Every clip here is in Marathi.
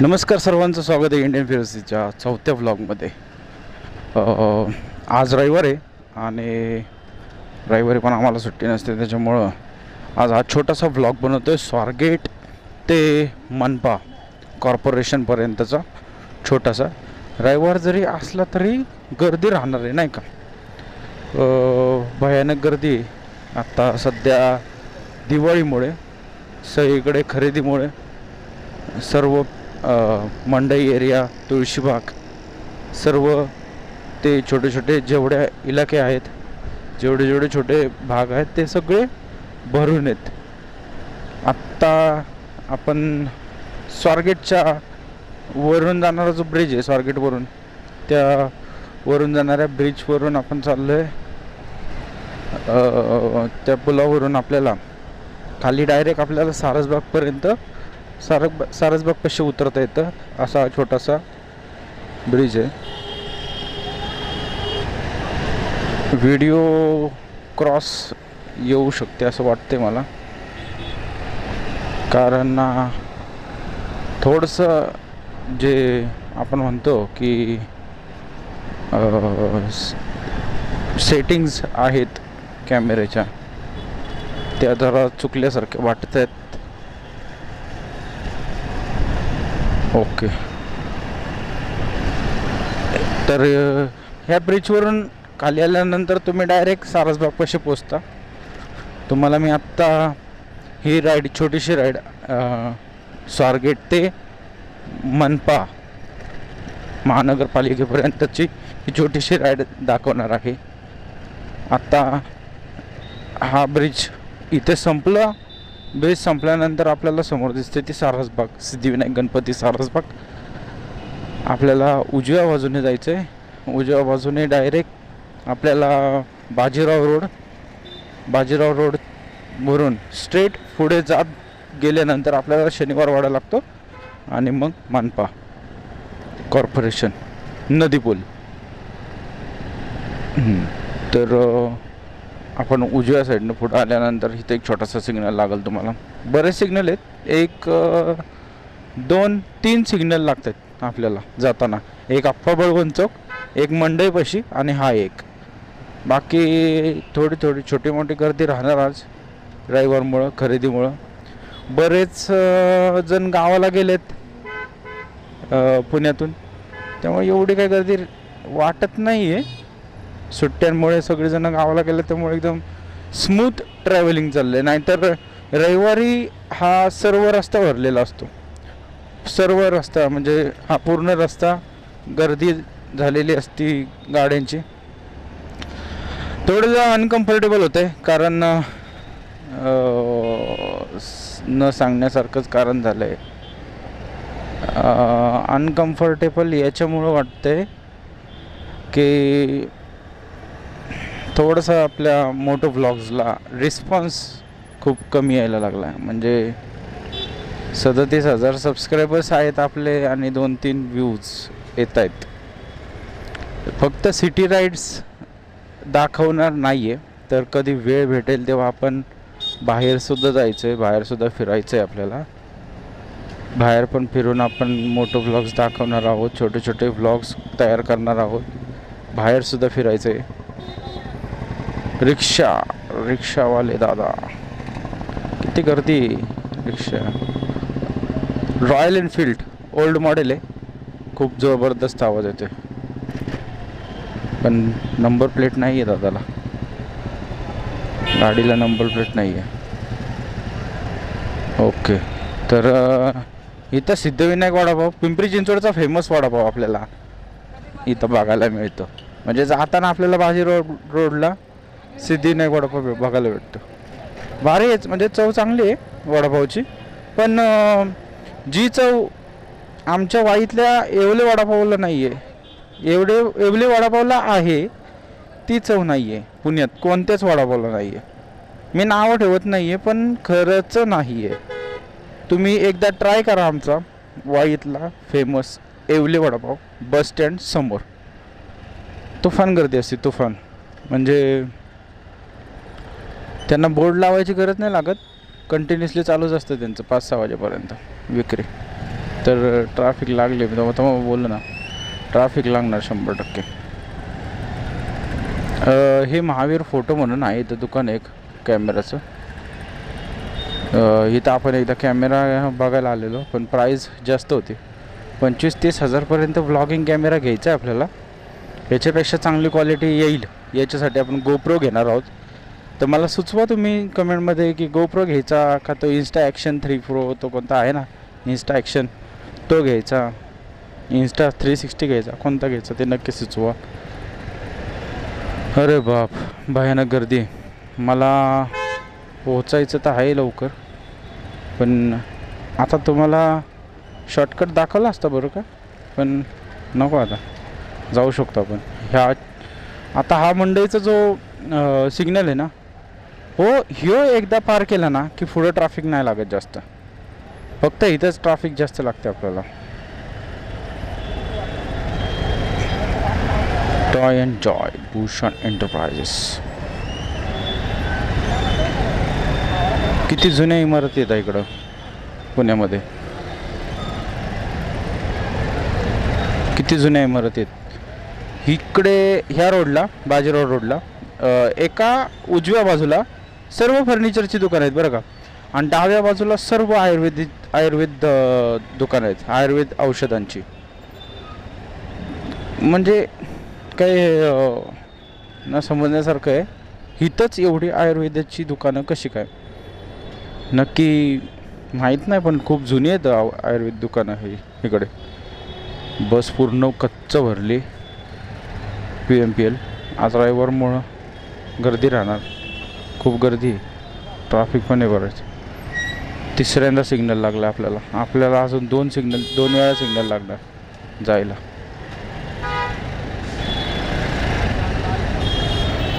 नमस्कार सर्वांचं स्वागत आहे इंडियन फिरसीच्या चौथ्या ब्लॉगमध्ये आज रविवार आहे आणि रविवारी पण आम्हाला सुट्टी नसते त्याच्यामुळं आज हा छोटासा ब्लॉग बनवतो आहे स्वारगेट ते मनपा कॉर्पोरेशनपर्यंतचा छोटासा. रविवार जरी असला तरी गर्दी राहणार आहे नाही का? भयानक गर्दी आहे. आत्ता सध्या दिवाळीमुळे सगळीकडे खरेदीमुळे सर्व मंडई एरिया तुळशीबाग सर्व ते छोटे छोटे जेवढ्या इलाके आहेत जेवढे जेवढे छोटे भाग आहेत ते सगळे भरून आहेत. आत्ता आपण स्वारगेटच्या वरून जाणारा जो ब्रिज आहे स्वारगेटवरून त्या वरून जाणाऱ्या ब्रिजवरून आपण चाललो आहे त्या पुलावरून आपल्याला खाली डायरेक्ट आपल्याला सारसबागपर्यंत सारक सारसबाग कसे उतरता येतं. असा छोटासा ब्रिज आहे. व्हिडिओ क्रॉस येऊ शकते असं वाटते मला. कारण थोडंसं जे आपण म्हणतो की सेटिंग्ज आहेत कॅमेऱ्याच्या. त्या जरा चुकल्यासारख्या वाटत आहेत ओके. तर ह्या ब्रिजवरून खाली आल्यानंतर तुम्ही डायरेक्ट सारसबागपाशी पोचता तुम्हाला मी आत्ता ही राईड छोटीशी राईड स्वारगेट ते मनपा महानगरपालिकेपर्यंतची ही छोटीशी राईड दाखवणार आहे. आत्ता हा ब्रिज इथे संपला. बेस संपल्यानंतर आपल्याला समोर दिसते ती सारसबाग सिद्धिविनायक गणपती सारसबाग आपल्याला उजव्या बाजूने जायचं आहे उजव्या बाजूने डायरेक्ट आपल्याला बाजीराव रोड बाजीराव रोड वरून स्ट्रेट पुढे जात गेल्यानंतर आपल्याला शनिवार वाडा लागतो आणि मग मानपा कॉर्पोरेशन नदी पूल तर आपण उजव्या साईडनं पुढं आल्यानंतर इथे एक छोटासा सिग्नल लागेल तुम्हाला. बरेच सिग्नल आहेत. एक दोन तीन सिग्नल लागतात आपल्याला जाताना. एक अप्पा बळवण चौक एक मंडईपाशी आणि हा एक. बाकी थोडी थोडी छोटी मोठी गर्दी राहणार आज. रविवारमुळं खरेदीमुळं. बरेच जण गावाला गेलेत पुण्यातून. त्यामुळे एवढी काही गर्दी वाटत नाही आहे सुट्ट्यांमुळे सगळेजण गावाला गेले त्यामुळे एकदम स्मूथ ट्रॅव्हलिंग चाललं आहे नाहीतर रविवारी हा सर्व रस्ता भरलेला असतो. सर्व रस्ता म्हणजे हा पूर्ण रस्ता गर्दी झालेली असती गाड्यांची. थोडंसं अनकम्फर्टेबल होतं आहे कारण न सांगण्यासारखंच कारण झालं आहे अनकम्फर्टेबल याच्यामुळं वाटतं आहे की थोडंसं आपल्या मोटो व्लॉग्सला रिस्पॉन्स खूप कमी यायला लागला आहे. म्हणजे सदतीस हजार सबस्क्रायबर्स आहेत आपले आणि दोन तीन व्ह्यूज येत आहेत. फक्त सिटी राईड्स दाखवणार नाही आहे तर कधी वेळ भेटेल तेव्हा आपण बाहेरसुद्धा जायचं आहे बाहेरसुद्धा फिरायचं आहे आपल्याला. बाहेर पण फिरून आपण मोठे व्लॉग्स दाखवणार आहोत छोटे छोटे व्लॉग्स तयार करणार आहोत. बाहेरसुद्धा फिरायचं आहे रिक्षा रिक्षावाले दादा. किती गर्दी rickshaw. Royal Enfield old model आहे. खूप जबरदस्त आवाज येते पण नंबर प्लेट नाही आहे दादाला. गाडीला नंबर प्लेट नाही आहे. ओके तर इथं सिद्धविनायक वडापाव पिंपरी चिंचवडचा फेमस वडापाव आपल्याला. इथं बघायला मिळतो. म्हणजे जाताना आपल्याला बाजी रोड रोडला सिद्धिविनायक वडापाव बघायला भेटतो. भारी आहेच म्हणजे चव चांगली आहे वडापावची. पण जी चव आमच्या वाईतल्या येवले वडापावला नाही आहे एवढे येवले वडापावला आहे ती चव नाही आहे पुण्यात. कोणत्याच वडापावला नाही आहे मी नावं ठेवत नाही आहे पण खरंच नाही आहे तुम्ही एकदा ट्राय करा आमचा वाईतला famous Yewle vadapav bus stand समोर. तुफान गर्दी असते तुफान. म्हणजे त्यांना बोर्ड लावायची गरज नाही लागत. कंटिन्युअसली चालूच असतं त्यांचं पाच सहा वाजेपर्यंत विक्री. तर ट्रॅफिक लागले मी तेव्हा तेव्हा बोललो ना ट्रॅफिक लागणार शंभर टक्के. हे महावीर फोटो म्हणून आहे इथं दुकान एक कॅमेराचं इथं आपण एकदा कॅमेरा बघायला आलेलो पण प्राईस जास्त होती. पंचवीस तीस हजारपर्यंत व्लॉगिंग कॅमेरा घ्यायचा आहे आपल्याला. याच्यापेक्षा चांगली क्वालिटी येईल. याच्यासाठी आपण गोप्रो घेणार आहोत. तर मला सुचवा तुम्ही कमेंटमध्ये की गोप्रो घ्यायचा का तो इन्स्टा ॲक्शन थ्री प्रो तो कोणता आहे ना? इन्स्टा ॲक्शन तो घ्यायचा. इन्स्टा थ्री सिक्स्टी घ्यायचा. कोणता घ्यायचा ते नक्की सुचवा. अरे बाप भयानक गर्दी. मला पोचायचं तर आहे लवकर. पण आता तुम्हाला शॉर्टकट दाखवला असता बरं का? पण नको आता. जाऊ शकतो आपण. ह्या आता हा मंडईचा जो सिग्नल आहे ना हो ह्यो एकदा पार केला ना की पुढं ट्रॅफिक नाही लागत जास्त. फक्त इथंच ट्रॅफिक जास्त लागते आपल्याला. Toy and Joy Bhushan enterprises किती जुन्या इमारती आहेत इकडं पुण्यामध्ये? किती जुन्या इमारती आहेत? इकडे ह्या रोडला बाजीराव रोडला एका उजव्या बाजूला सर्व फर्निचरची दुकानं आहेत बरं का. आणि डाव्या बाजूला सर्व आयुर्वेदिक आयुर्वेद दुकानं आहेत आयुर्वेद औषधांची. म्हणजे काही न समजण्यासारखं आहे इथंच एवढी आयुर्वेदाची दुकानं कशी काय? नक्की माहीत नाही पण खूप जुनी आहेत आयुर्वेद दुकानं हे इकडे. बस पूर्ण कच्च भरली. P M P L. आज रविवारमुळं गर्दी राहणार. खूप गर्दी ट्रॅफिक पण आहे बरंच. तिसऱ्यांदा सिग्नल लागला आपल्याला. आपल्याला अजून दोन सिग्नल दोन वेळा सिग्नल लागणार जायला.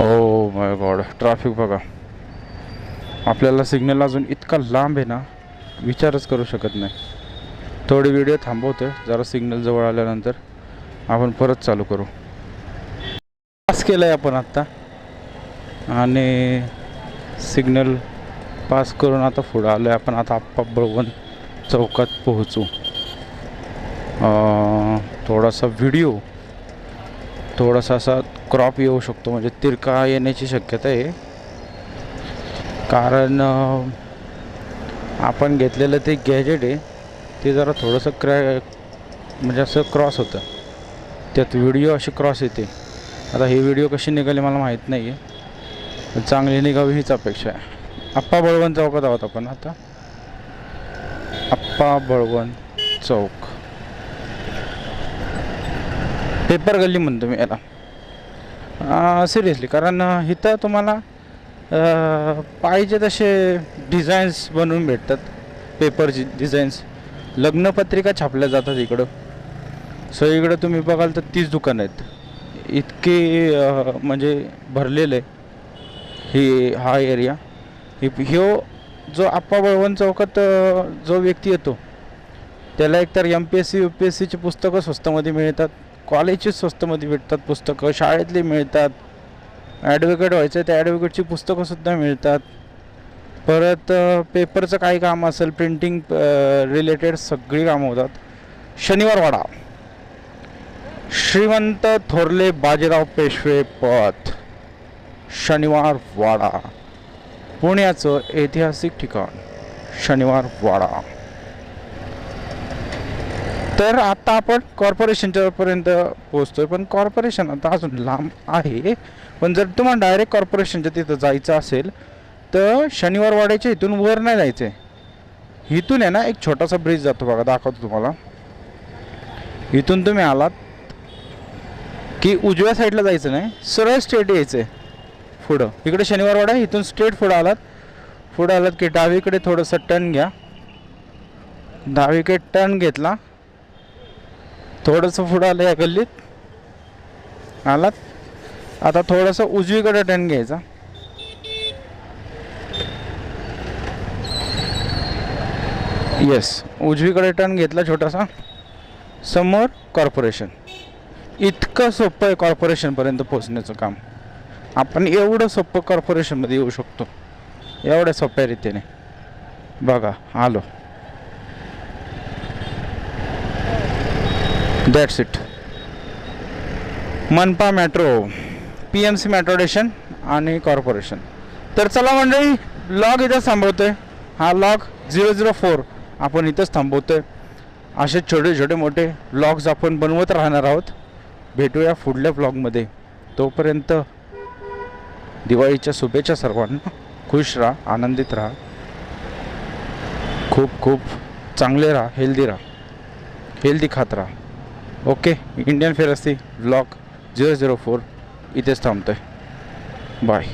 ओ माय गॉड ट्रॅफिक बघा. आपल्याला सिग्नल अजून इतका लांब आहे ना विचारच करू शकत नाही. थोडी व्हिडिओ थांबवतोय. जरा सिग्नल जवळ आल्यानंतर आपण परत चालू करू. पास केलं आहे आपण आत्ता. आणि सिग्नल पास करून आता पुढं आलो आहे आपण आता आप्पा बळवण चौकात पोहोचू. थोडासा व्हिडिओ थोडासा असा क्रॉप येऊ शकतो. म्हणजे तिरका येण्याची शक्यता आहे. कारण आपण घेतलेलं ते गॅजेट आहे ते जरा थोडंसं क्रॅ म्हणजे असं क्रॉस होतं. त्यात व्हिडिओ अशी क्रॉस येते. आता हे व्हिडिओ कशी निघाली मला माहीत नाही आहे चांगली निघावी हीच अपेक्षा आहे. आप्पा बळवंत चौकात आहोत आपण आता. आप्पा बळवंत चौक. पेपर गल्ली म्हणतो मी याला. सिरियसली कारण इथं तुम्हाला पाहिजे तसे डिझाईन्स बनवून भेटतात. पेपरची डिझाईन्स लग्नपत्रिका छापल्या जातात इकडं. सो इकडं तुम्ही बघाल तर तीस दुकानं आहेत. इतके म्हणजे भरलेले. आहे ही हा एरिया ही ह्यो जो आप्पा बळवंत चौकात जो व्यक्ती येतो त्याला एकतर M P S C U P S सीची पुस्तकं स्वस्तामध्ये मिळतात कॉलेजची स्वस्तमध्ये भेटतात पुस्तकं शाळेतली मिळतात ॲडव्होकेट व्हायचं त्या ॲडव्होकेटची पुस्तकंसुद्धा मिळतात. परत पेपरचं काही काम असेल प्रिंटिंग रिलेटेड सगळी कामं होतात. शनिवारवाडा. श्रीमंत थोरले बाजीराव पेशवे पथ शनिवार वाडा. पुण्याचं ऐतिहासिक ठिकाण शनिवार वाडा. तर आता आपण कॉर्पोरेशनच्या पर्यंत पोहोचतोय पण कॉर्पोरेशन आता अजून लांब आहे. पण जर तुम्हाला डायरेक्ट कॉर्पोरेशनच्या तिथं जायचं असेल तर शनिवार वाड्याच्या इथून वर नाही जायचं आहे इथून आहे ना एक छोटासा ब्रिज जातो बघा दाखवतो तुम्हाला. इथून तुम्ही आलात की उजव्या साईडला जायचं नाही सरळ स्ट्रेट यायचं आहे पुढं. इकडे शनिवारवाडा इथून स्ट्रेट पुढं आलात. पुढं आलात की डावीकडे थोडंसं टर्न घ्या. डावीकडे टर्न घेतला. थोडंसं पुढं आलं या गल्लीत. आलात. आता थोडंसं उजवीकडे टर्न घ्यायचा. येस उजवीकडे टर्न घेतला छोटासा. समोर कॉर्पोरेशन इतकं सोपं आहे कॉर्पोरेशनपर्यंत पोहोचण्याचं काम. आपण एवढं सोपं कॉर्पोरेशनमध्ये येऊ शकतो. एवढ्या सोप्या रीतीने. बघा आलो. दॅट्स इट मनपा metro P M C metro station आणि कॉर्पोरेशन तर चला मंडळी लॉग इथंच थांबवतोय. हा लॉग झिरो झिरो फोर आपण इथंच थांबवतोय. असे छोटे छोटे मोठे ब्लॉग्स आपण बनवत राहणार आहोत. भेटूया पुढल्या ब्लॉगमध्ये तोपर्यंत दिवाळीच्या शुभेच्छा सर्वांना. खुश राहा आनंदित राहा. खूप खूप चांगले राहा हेल्दी राहा. हेल्दी खात राहा. ओके इंडियन फेरस्ती ब्लॉक झिरो झिरो फोर इथेच थांबतोय. बाय